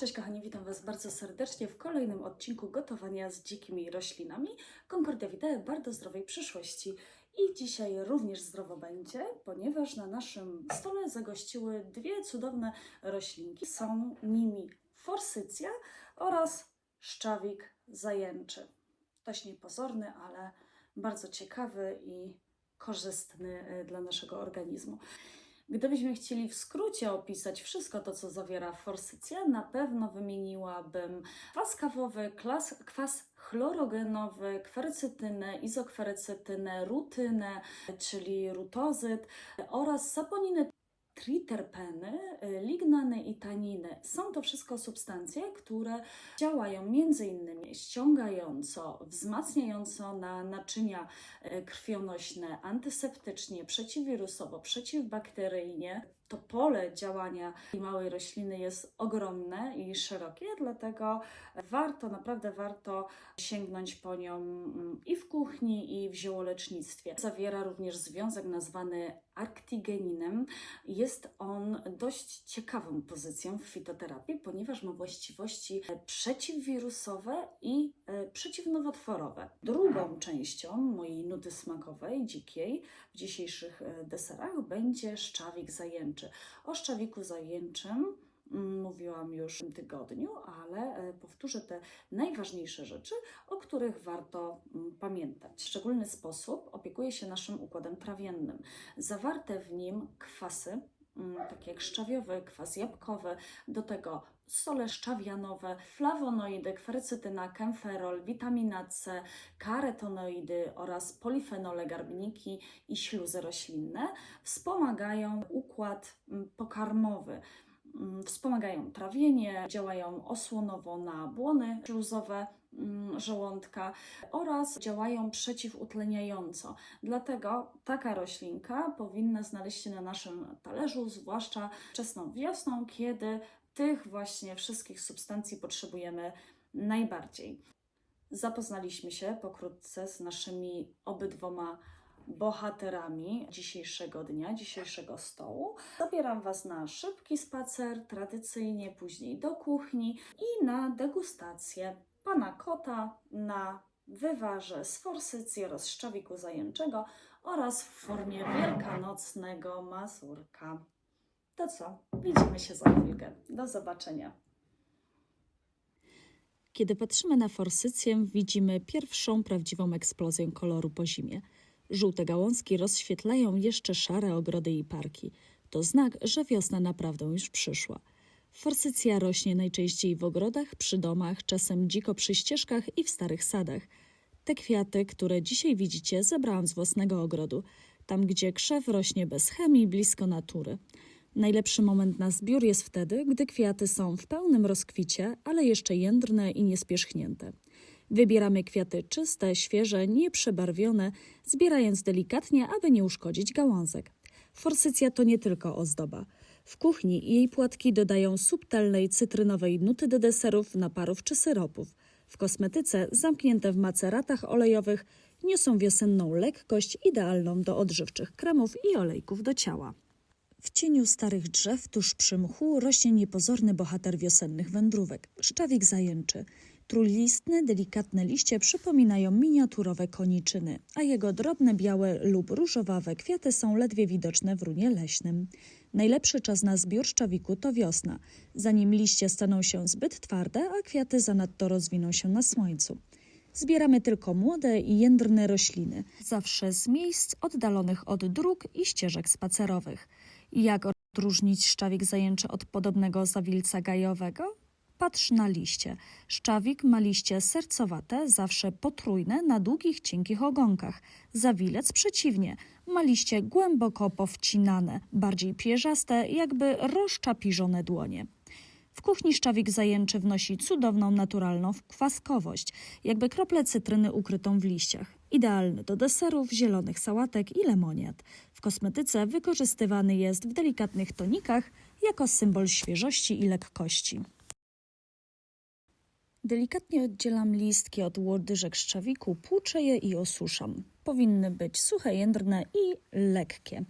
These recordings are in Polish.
Cześć kochani, witam Was bardzo serdecznie w kolejnym odcinku gotowania z dzikimi roślinami. Concordia Vitae bardzo zdrowej przyszłości. I dzisiaj również zdrowo będzie, ponieważ na naszym stole zagościły dwie cudowne roślinki. Są nimi forsycja oraz szczawik zajęczy. Dość niepozorny, ale bardzo ciekawy i korzystny e, dla naszego organizmu. Gdybyśmy chcieli w skrócie opisać wszystko to, co zawiera forsycja, na pewno wymieniłabym kwas kawowy, klas, kwas chlorogenowy, kwerycytynę, izokwerycytynę, rutynę, czyli rutozyt oraz saponiny triterpeny, lignany i taniny. Są to wszystko substancje, które działają innymi ściągająco, wzmacniająco na naczynia e, krwionośne, antyseptycznie, przeciwwirusowo, przeciwbakteryjnie. To pole działania małej rośliny jest ogromne i szerokie, dlatego warto, naprawdę warto sięgnąć po nią mm, i w kuchni, i w ziołolecznictwie. Zawiera również związek nazwany arktigeninem. Jest on dość ciekawą pozycją w fitoterapii, ponieważ ma właściwości przeciwwirusowe i e, przeciwnowotworowe. Drugą częścią mojej nuty smakowej, dzikiej, w dzisiejszych e, deserach będzie szczawik zajęczy. O szczawiku zajęczym mm, mówiłam już w tym tygodniu, ale e, powtórzę te najważniejsze rzeczy, o których warto mm, pamiętać. W szczególny sposób opiekuje się naszym układem trawiennym. Zawarte w nim kwasy, takie jak szczawiowy, kwas jabłkowy, do tego sole szczawianowe, flawonoidy, kwerycytyna, kemferol, witamina C, karetonoidy oraz polifenole, garbniki i śluzy roślinne wspomagają układ mm, pokarmowy. Mm, Wspomagają trawienie, działają osłonowo na błony śluzowe mm, żołądka oraz działają przeciwutleniająco. Dlatego taka roślinka powinna znaleźć się na naszym talerzu, zwłaszcza wczesną wiosną, kiedy tych właśnie wszystkich substancji potrzebujemy najbardziej. Zapoznaliśmy się pokrótce z naszymi obydwoma bohaterami dzisiejszego dnia, dzisiejszego stołu. Zabieram Was na szybki spacer, tradycyjnie później do kuchni i na degustację pana kota na wywarze z forsycji oraz szczawiku zajęczego oraz w formie wielkanocnego mazurka. To co? Widzimy się za chwilkę. Do zobaczenia. Kiedy patrzymy na forsycję, widzimy pierwszą prawdziwą eksplozję koloru po zimie. Żółte gałązki rozświetlają jeszcze szare ogrody i parki. To znak, że wiosna naprawdę już przyszła. Forsycja rośnie najczęściej w ogrodach, przy domach, czasem dziko przy ścieżkach i w starych sadach. Te kwiaty, które dzisiaj widzicie, zebrałam z własnego ogrodu, tam gdzie krzew rośnie bez chemii, blisko natury. Najlepszy moment na zbiór jest wtedy, gdy kwiaty są w pełnym rozkwicie, ale jeszcze jędrne i niespierzchnięte. Wybieramy kwiaty czyste, świeże, nieprzebarwione, zbierając delikatnie, aby nie uszkodzić gałązek. Forsycja to nie tylko ozdoba. W kuchni jej płatki dodają subtelnej cytrynowej nuty do deserów, naparów czy syropów. W kosmetyce, zamknięte w maceratach olejowych, niosą wiosenną lekkość idealną do odżywczych kremów i olejków do ciała. W cieniu starych drzew, tuż przy mchu, rośnie niepozorny bohater wiosennych wędrówek szczawik zajęczy. Trójlistne, delikatne liście przypominają miniaturowe koniczyny, a jego drobne białe lub różowawe kwiaty są ledwie widoczne w runie leśnym. Najlepszy czas na zbiór szczawiku to wiosna, zanim liście staną się zbyt twarde, a kwiaty zanadto rozwiną się na słońcu. Zbieramy tylko młode i jędrne rośliny, zawsze z miejsc oddalonych od dróg i ścieżek spacerowych. Jak odróżnić szczawik zajęczy od podobnego zawilca gajowego? Patrz na liście. Szczawik ma liście sercowate, zawsze potrójne, na długich, cienkich ogonkach. Zawilec przeciwnie, ma liście głęboko powcinane, bardziej pierzaste, jakby rozczapiżone dłonie. W kuchni szczawik zajęczy wnosi cudowną, naturalną kwaskowość, jakby krople cytryny ukrytą w liściach. Idealny do deserów, zielonych sałatek i lemoniad. W kosmetyce wykorzystywany jest w delikatnych tonikach jako symbol świeżości i lekkości. Delikatnie oddzielam listki od łodyżek szczawiku, płuczę je i osuszam. Powinny być suche, jędrne i lekkie.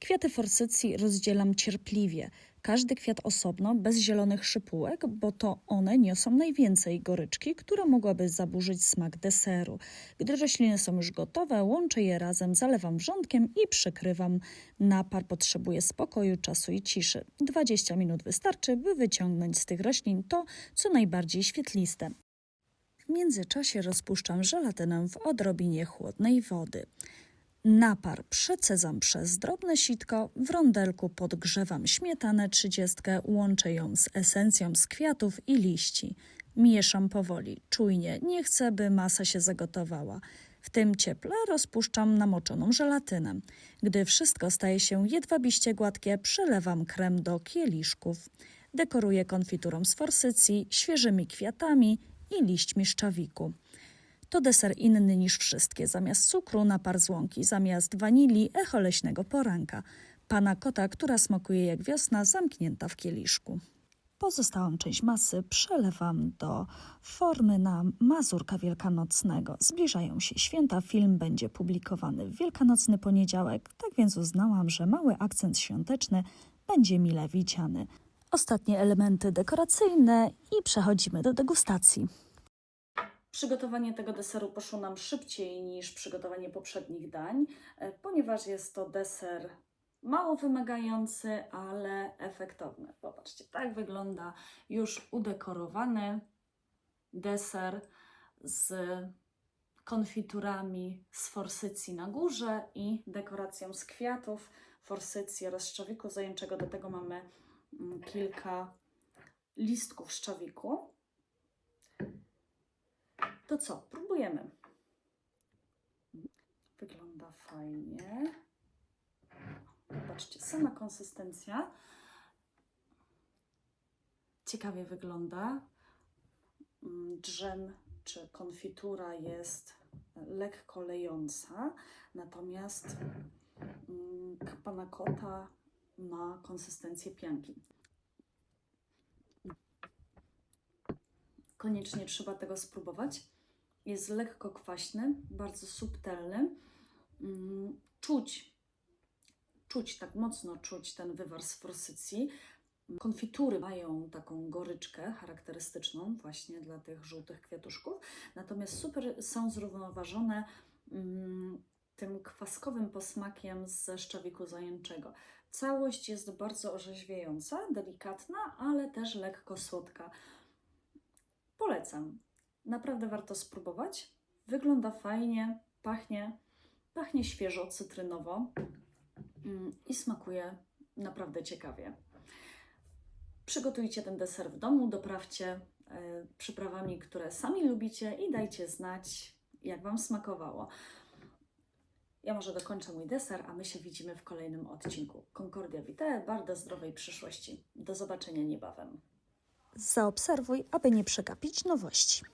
Kwiaty forsycji rozdzielam cierpliwie. każdy kwiat osobno, bez zielonych szypułek, bo to one niosą najwięcej goryczki, która mogłaby zaburzyć smak deseru. Gdy rośliny są już gotowe, łączę je razem, zalewam wrzątkiem i przykrywam. Napar potrzebuje spokoju, czasu i ciszy. 20 minut wystarczy, by wyciągnąć z tych roślin to, co najbardziej świetliste. W międzyczasie rozpuszczam żelatynę w odrobinie chłodnej wody. Napar przecedzam przez drobne sitko, w rondelku podgrzewam śmietanę trzydziestkę, łączę ją z esencją z kwiatów i liści. Mieszam powoli, czujnie, nie chcę, by masa się zagotowała. W tym cieple rozpuszczam namoczoną żelatynę. Gdy wszystko staje się jedwabiście gładkie, przelewam krem do kieliszków. Dekoruję konfiturą z forsycji, świeżymi kwiatami i liśćmi szczawiku. To deser inny niż wszystkie. Zamiast cukru napar z łąki, zamiast wanilii echo leśnego poranka. Pana kota, która smakuje jak wiosna, zamknięta w kieliszku. Pozostałą część masy przelewam do formy na Mazurka Wielkanocnego. Zbliżają się święta, film będzie publikowany w Wielkanocny poniedziałek, tak więc uznałam, że mały akcent świąteczny będzie mile widziany. Ostatnie elementy dekoracyjne i przechodzimy do degustacji. Przygotowanie tego deseru poszło nam szybciej niż przygotowanie poprzednich dań, e, ponieważ jest to deser mało wymagający, ale efektowny. Popatrzcie, tak wygląda już udekorowany deser z konfiturami z forsycji na górze i dekoracją z kwiatów, forsycji oraz szczawiku zajęczego. Do tego mamy kilka listków szczawiku. To co? Próbujemy. Wygląda fajnie. Zobaczcie, sama konsystencja. Ciekawie wygląda. Mm, Drzem czy konfitura jest lekko lejąca, natomiast mm, pana kota ma konsystencję pianki. Koniecznie trzeba tego spróbować. Jest lekko kwaśny, bardzo subtelny. Mm, Czuć, czuć, tak mocno czuć ten wywar z forsycji. Konfitury mają taką goryczkę charakterystyczną właśnie dla tych żółtych kwiatuszków, natomiast super są zrównoważone mm, tym kwaskowym posmakiem ze szczawiku zajęczego. Całość jest bardzo orzeźwiająca, delikatna, ale też lekko słodka. Polecam. Naprawdę warto spróbować. Wygląda fajnie, pachnie, pachnie świeżo, cytrynowo mm, i smakuje naprawdę ciekawie. Przygotujcie ten deser w domu, doprawcie e, przyprawami, które sami lubicie i dajcie znać, jak Wam smakowało. Ja może dokończę mój deser, a my się widzimy w kolejnym odcinku. Concordia Vitae, bardzo zdrowej przyszłości. Do zobaczenia niebawem. Zaobserwuj, aby nie przegapić nowości.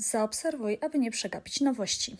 Zaobserwuj, aby nie przegapić nowości.